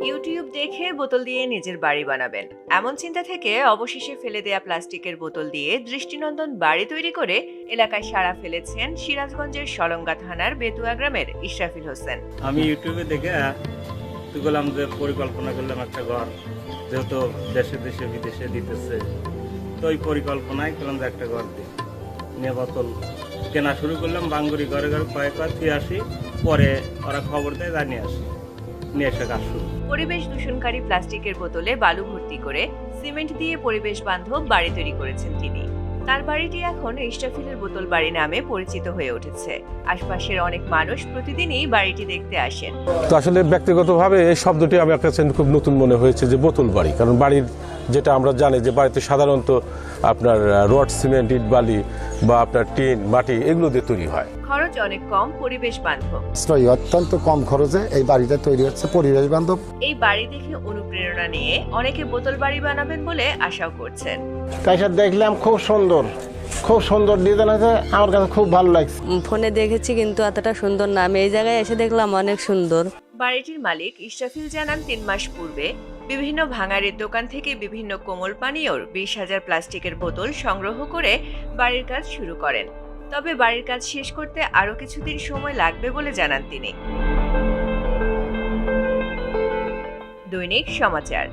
প্লাস্টিকের বোতল দিয়ে নিজের বাড়ি বানাবেন। এমন চিন্তা থেকে অবশেষে ফেলে দেয়া প্লাস্টিকের বোতল দিয়ে দৃষ্টিনন্দন বাড়ি তৈরি করে এলাকায় সাড়া ফেলেছেন সিরাজগঞ্জের সলঙ্গা থানার বেতুয়া গ্রামের ইশরাফিল হোসেন। আমি ইউটিউবে দেখে করলাম যে পরিকল্পনা করলাম একটা ঘর যেহেতু দেশে দেশে, বিদেশে দিতেছে, তো ওই পরিকল্পনায় করলাম যে একটা ঘর দিই। নিয়ে বোতল কেনা শুরু করলাম, বাঙ্গুরি ঘরে ঘরে কয়েকবার দিয়ে আসি, পরে ওরা খবর দেয়, জানিয়ে আসি। নিয়ে এসে কাজ শুরু। পরিবেশ দূষণকারী প্লাস্টিকের বোতলে বালু ভর্তি করে সিমেন্ট দিয়ে পরিবেশ বান্ধব বাড়ি তৈরি করেছেন তিনি। তার বাড়িটি এখন ইস্টাফিলের বোতল বাড়ি নামে পরিচিত হয়ে উঠেছে। আশপাশের অনেক মানুষ প্রতিদিনই বাড়িটি দেখতে আসেন। তো আসলে ব্যক্তিগতভাবে এই শব্দটি আমার কাছে খুব নতুন মনে হয়েছে যে বোতল বাড়ি, কারণ বাড়ির যেটা আমরা জানি যে বাড়িতে সাধারণত আপনার রড সিমেন্ট ইট বালি বা আপনার টিন মাটি এগুলো দিয়ে তৈরি হয়। খরচ অনেক কম পরিবেশ বান্ধব। অত্যন্ত কম খরচে এই বাড়িটা তৈরি হচ্ছে পরিবেশ বান্ধব। এই বাড়ি দেখে অনুপ্রেরণা নিয়ে অনেকে বোতল বাড়ি বানাবেন বলে আশাও করছেন। তাইসা দেখলাম খুব সুন্দর খুব সুন্দর ডিজাইন আছে আমার কাছে খুব ভালো লাগছে। ফোনে দেখেছি কিন্তু এতটা সুন্দর না আমি এই জায়গায় এসে দেখলাম অনেক সুন্দর। বাড়িটির মালিক ইশরাফিল জানান তিন মাস পূর্বে বিভিন্ন ভাঙাড়ির দোকান থেকে বিভিন্ন কোমল পানীয়র বিশ হাজার প্লাস্টিকের বোতল সংগ্রহ করে বাড়ির কাজ শুরু করেন। তবে বাড়ির কাজ শেষ করতে আরও কিছুদিন সময় লাগবে বলে জানান তিনি। দৈনিক সমাচার।